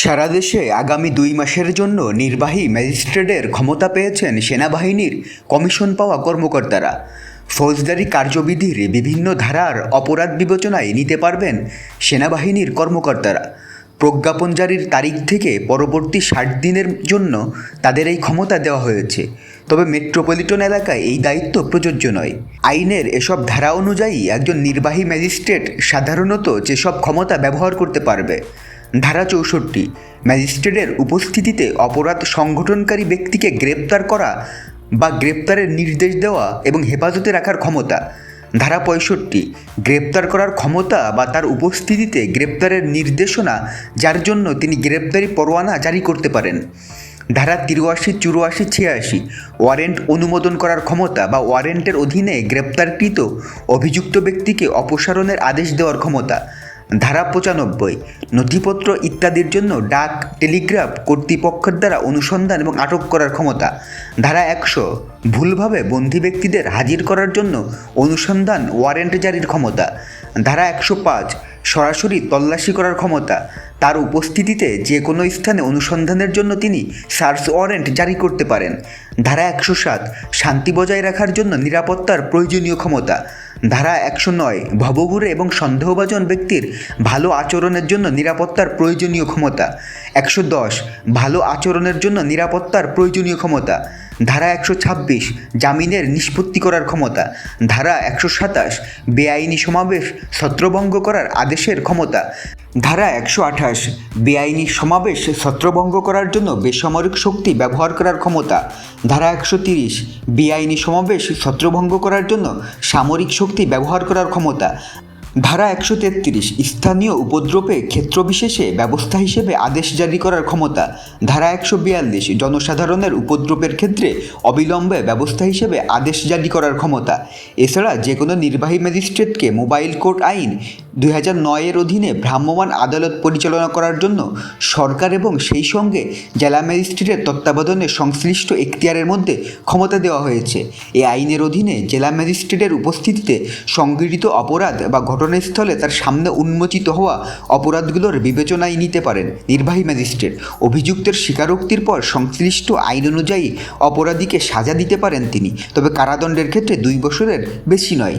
সারা দেশে আগামী দুই মাসের জন্য নির্বাহী ম্যাজিস্ট্রেটের ক্ষমতা পেয়েছেন সেনাবাহিনীর কমিশন পাওয়া কর্মকর্তারা। ফৌজদারি কার্যবিধির বিভিন্ন ধারার অপরাধ বিবেচনায় নিতে পারবেন সেনাবাহিনীর কর্মকর্তারা। প্রজ্ঞাপন জারির তারিখ থেকে পরবর্তী ষাট দিনের জন্য তাদের এই ক্ষমতা দেওয়া হয়েছে। তবে মেট্রোপলিটন এলাকায় এই দায়িত্ব প্রযোজ্য নয়। আইনের এসব ধারা অনুযায়ী একজন নির্বাহী ম্যাজিস্ট্রেট সাধারণত যেসব ক্ষমতা ব্যবহার করতে পারবে ধারা চৌষট্টি, ম্যাজিস্ট্রেটের উপস্থিতিতে অপরাধ সংগঠনকারী ব্যক্তিকে গ্রেপ্তার করা বা গ্রেপ্তারের নির্দেশ দেওয়া এবং হেফাজতে রাখার ক্ষমতা। ধারা পঁয়ষট্টি, গ্রেপ্তার করার ক্ষমতা বা তার উপস্থিতিতে গ্রেপ্তারের নির্দেশনা, যার জন্য তিনি গ্রেপ্তারি পরোয়ানা জারি করতে পারেন। ধারা তিরাশি চুরাশি, ছিয়াশি, ওয়ারেন্ট অনুমোদন করার ক্ষমতা বা ওয়ারেন্টের অধীনে গ্রেপ্তারকৃত অভিযুক্ত ব্যক্তিকে অপসারণের আদেশ দেওয়ার ক্ষমতা। ধারা পঁচানব্বই, নথিপত্র ইত্যাদির জন্য ডাক, টেলিগ্রাফ কর্তৃপক্ষের দ্বারা অনুসন্ধান এবং আটক করার ক্ষমতা। ধারা একশো, ভুলভাবে বন্দী ব্যক্তিদের হাজির করার জন্য অনুসন্ধান ওয়ারেন্ট জারির ক্ষমতা। ধারা একশো পাঁচ, সরাসরি তল্লাশি করার ক্ষমতা। তার উপস্থিতিতে যে কোনো স্থানে অনুসন্ধানের জন্য তিনি সার্চ ওয়ারেন্ট জারি করতে পারেন। ধারা একশো সাত, শান্তি বজায় রাখার জন্য নিরাপত্তার প্রয়োজনীয় ক্ষমতা। ধারা একশো নয়, ভবঘুরে এবং সন্দেহভাজন ব্যক্তির ভালো আচরণের জন্য নিরাপত্তার প্রয়োজনীয় ক্ষমতা। একশো দশ, ভালো আচরণের জন্য নিরাপত্তার প্রয়োজনীয় ক্ষমতা। ধারা একশো ছাব্বিশ, জামিনের নিষ্পত্তি করার ক্ষমতা। ধারা একশো সাতাশ, বেআইনি সমাবেশ ছত্রভঙ্গ করার আদেশের ক্ষমতা। ধারা একশো আঠাশ, বেআইনি সমাবেশ ছত্রভঙ্গ করার জন্য বেসামরিক শক্তি ব্যবহার করার ক্ষমতা। ধারা একশো তিরিশ, বেআইনি সমাবেশ ছত্রভঙ্গ করার জন্য সামরিক শক্তি ব্যবহার করার ক্ষমতা। ধারা একশো তেত্রিশ, স্থানীয় উপদ্রবে ক্ষেত্রবিশেষে ব্যবস্থা হিসেবে আদেশ জারি করার ক্ষমতা। ধারা একশো বিয়াল্লিশ, জনসাধারণের উপদ্রবের ক্ষেত্রে অবিলম্বে ব্যবস্থা হিসেবে আদেশ জারি করার ক্ষমতা। এছাড়া যে কোনো নির্বাহী ম্যাজিস্ট্রেটকে মোবাইল কোর্ট আইন দুই হাজার নয়ের অধীনে ভ্রাম্যমাণ আদালত পরিচালনা করার জন্য সরকার এবং সেই সঙ্গে জেলা ম্যাজিস্ট্রেটের তত্ত্বাবধানে সংশ্লিষ্ট এখতিয়ারের মধ্যে ক্ষমতা দেওয়া হয়েছে। এই আইনের অধীনে জেলা ম্যাজিস্ট্রেটের উপস্থিতিতে সংগৃহীত অপরাধ বা ঘটনাস্থলে তার সামনে উন্মোচিত হওয়া অপরাধগুলোর বিবেচনায় নিতে পারেন নির্বাহী ম্যাজিস্ট্রেট। অভিযুক্তের স্বীকারোক্তির পর সংশ্লিষ্ট আইন অনুযায়ী অপরাধীকে সাজা দিতে পারেন তিনি। তবে কারাদণ্ডের ক্ষেত্রে দুই বছরের বেশি নয়।